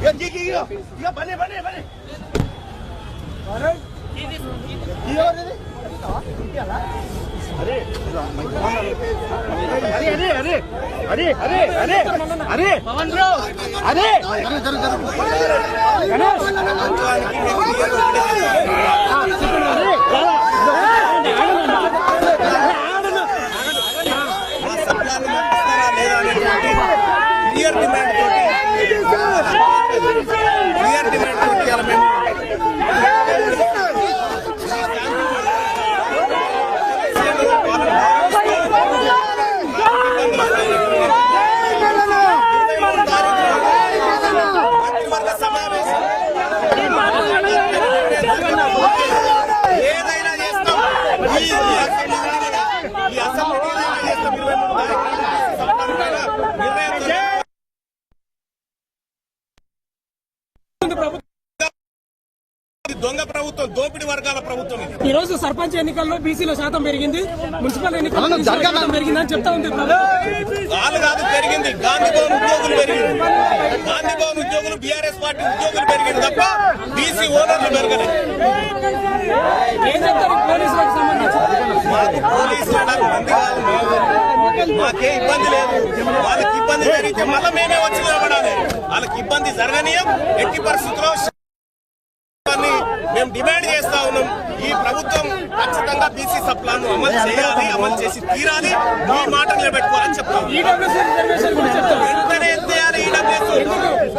ఇక ఇక ఇక బనే బనే బనే. అరే అరే అరే అరే అరే అరే అరే పవన్ బ్రో అరే మా దొంగ ప్రభుత్వం దోపిడి వర్గాల ప్రభుత్వం ఈ రోజు సర్పంచ్ ఎన్నికల్లో బీసీల శాతం పెరిగింది. మున్సిపల్ ఎన్నికల్లో పెరిగిందని చెప్తా ఉంది ప్రభుత్వం. వాళ్ళు కాదు పెరిగింది. గాంధీ భవన్ ఉద్యోగులు పెరిగింది. గాంధీ భవన్ ఉద్యోగులు బీఆర్ఎస్ పార్టీ ఉద్యోగులు పెరిగింది తప్ప బీసీ ఓనర్లు పెరగలేదు. ఏం చెప్తారు పోలీసులకు సంబంధించి? మాకు పోలీసులు నాకు మంది కాదు మేము. మాకే ఇబ్బంది లేదు. వాళ్ళకి ఇబ్బంది జరిగితే మళ్ళీ మేమే వచ్చి నిలబడాలి. వాళ్ళకి ఇబ్బంది జరగనీయం. ఎట్టి పరిస్థితుల్లో మేము డిమాండ్ చేస్తా ఉన్నాం. ఈ ప్రభుత్వం ఖచ్చితంగా బీసీ సప్లాన్ అమలు చేయాలి అమలు చేసి తీరాలి. ఈ మాట నిలబెట్టుకోవాలని చెప్తాం. వెంటనే ఎత్తేయాలి ఈడబ్ల్యూఎస్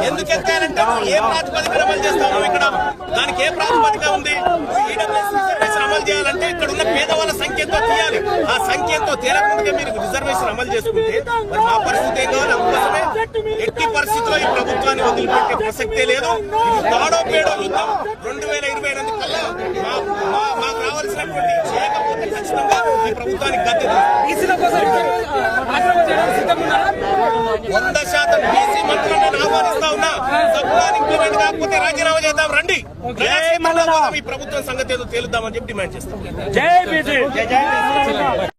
ఎందుకు ఎత్తారంటే ఏ ప్రాతిపదికన అమలు చేస్తావు ఇక్కడ? దానికి ఏ ప్రాతిపదిక ఉంది? ఇక్కడ ఉన్న పేదవాళ్ళ సంఖ్యతో తీయాలి. ఆ సంఖ్యతో తేలకముందుగా మీరు రిజర్వేషన్ అమలు చేసుకుంటే మరి మా పరిస్థితి ఏం కావాలి? అందుకోసమే ఎట్టి పరిస్థితిలో ఈ ప్రభుత్వాన్ని వదిలిపెట్టే ప్రసక్తే లేదు. ఇది తాడో పేడో యుద్ధం. రెండు వేల ఇరవై ఎనిమిది కల్లా మాకు రావాల్సినటువంటి చేయకపోతే ఖచ్చితంగా ఈ ప్రభుత్వానికి గద్దె వంద శాతం బీసీ మంత్రులను ఆహ్వానిస్తా ఉన్నా. సబ్ప్లాన్ ఇంప్లిమెంట్ కాకపోతే రాజీనామా చేద్దాం. రండి. ఈ ప్రభుత్వం సంగతి ఏదో తేలుద్దామని చెప్పి డిమాండ్ చేస్తాం. జై బీసీ